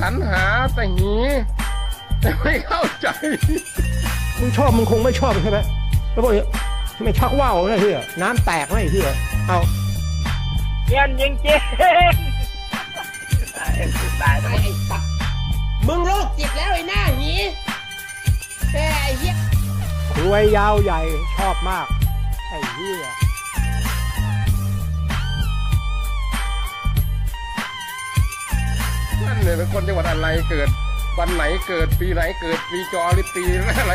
สรรหาแต่หนีแต่ไม่เข้าใจ มึงชอบมึงคงไม่ชอบใช่ไหมแล้วพวกนี้ไม่ชักว่าวนะเฮียน้ำแตกนะไอ้เฮียเอาเย็นจริงจริงตายตายไอ้สัตว์มึงโรคจิตแล้วไอ้หน้าหนีแค่ไอ้เหี้ยรวยยาวใหญ่ชอบมาก ไอ้เฮีย นั่นเนี่ยเป็นคนจังหวัดอะไรเกิด วันไหนเกิดปีไหนเกิดปีจอหรือปีอะไร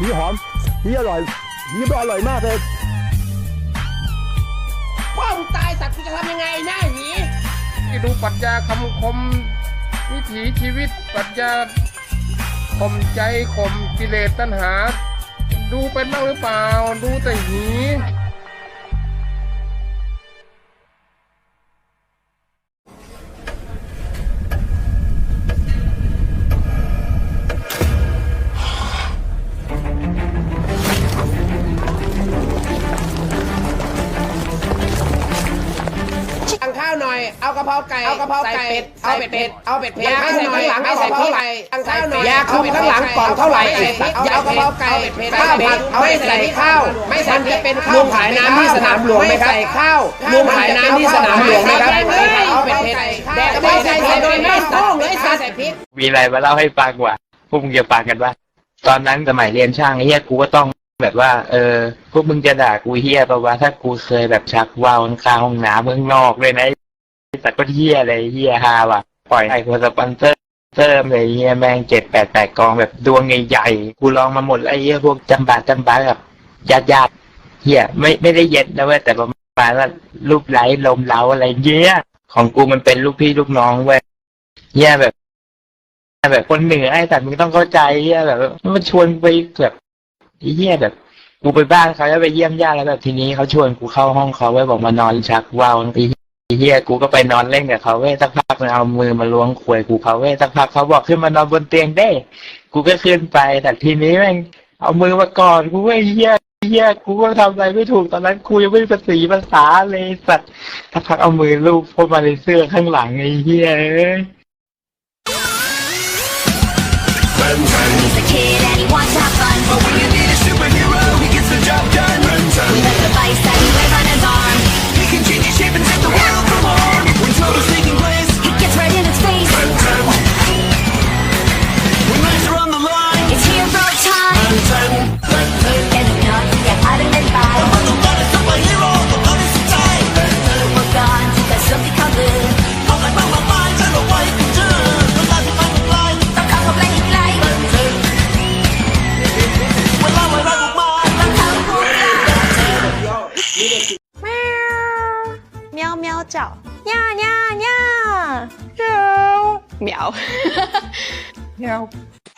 หีหอมหีอร่อยหีมันอร่อยมากเลยพ่อมึงตายสัตว์กูจะทำยังไงหน้าห ที่ดูปรัชญาคำคมวิถีชีวิตปรัชญาข่มใจข่มกิเลสตัณหา ดูเป็นบ้างหรือเปล่า ดูแต่ห กะเพราไก่เอากะเพราไก่เป็ดเอาเป็ดเป็ดเอาเป็ดเผ็ดยาข้างหลังเอาใส่พริกสั่งข้าวหน่อยยาคุมข้างหลังกล่องเท่าไหร่ยาเอากะเพราไก่ข้าวผัดเอาไม่ใส่ข้าว ไม่ใส่จะเป็นข้าวขายน้ำที่สนามหลวงไหมครับใส่ข้าวลุงขายน้ำที่สนามหลวงไหมครับเอาเป็ดเผ็ดแดกกะเพราไก่ใส่โดยไม่ต้องเลยใส่พริกมีอะไรมาเล่าให้ฟังว่าพวกมึงจะฟังกันว่าตอนนั้นสมัยเรียนช่างไอ้เฮียกูก็ต้องแบบว่า เออพวกมึงจะด่ากูเฮียเพราะว่าถ้ากูเคยแบบชักว่าวข้างห้องน้ำเมืองนอกเลยนะไอ้ สัตว์ก็เฮียอะไรเฮียฮาว่ะ ปล่อยไอ้คนสปอนเซอร์เติมเลยเฮียแม่งเจ็ดแปดแปดกองแบบดวงใหญ่ๆกูลองมาหมดไอ้เฮียพวกจำบาจำบาแบบญาติญาติๆเฮียไม่ไม่ได้เย็ดนะเว้ยแต่ประมาณว่ารูปไล้ลมเล้าอะไรเงี้ยของกูมันเป็นลูกพี่ลูกน้องเว้ยเฮียแบบแบบคนเหนือไอ้แต่มึงต้องเข้าใจเฮียแบบมันชวนไปแบบเฮียแบบกูไปบ้านเขาแล้วไปเยี่ยมญาติแล้วแบบทีนี้เขาชวนกูเข้าห้องเขาไว้บอกมานอนชักว่าวไอ้ เฮียกูก็ไปนอนเล่นกับเขาเว้ยสักพักมันเอามือมาล้วงควยกูเขาเว้ยสักพักเขาบอกขึ้นมานอนบนเตียงได้ กูก็ขึ้นไปแต่ทีนี้แม่งเอามือมากอดกูเว้ยเฮียเฮียกูก็ทำอะไรไม่ถูกตอนนั้นกูยังไม่ภาษีภาษาเลยสัตว์สักพักเอามือลูบเข้ามาในเสื้อข้างหลังไอ้เฮียเอ้ย He's a kid and he wants to have fun. But when you 叫喵喵喵。喵。喵。喵。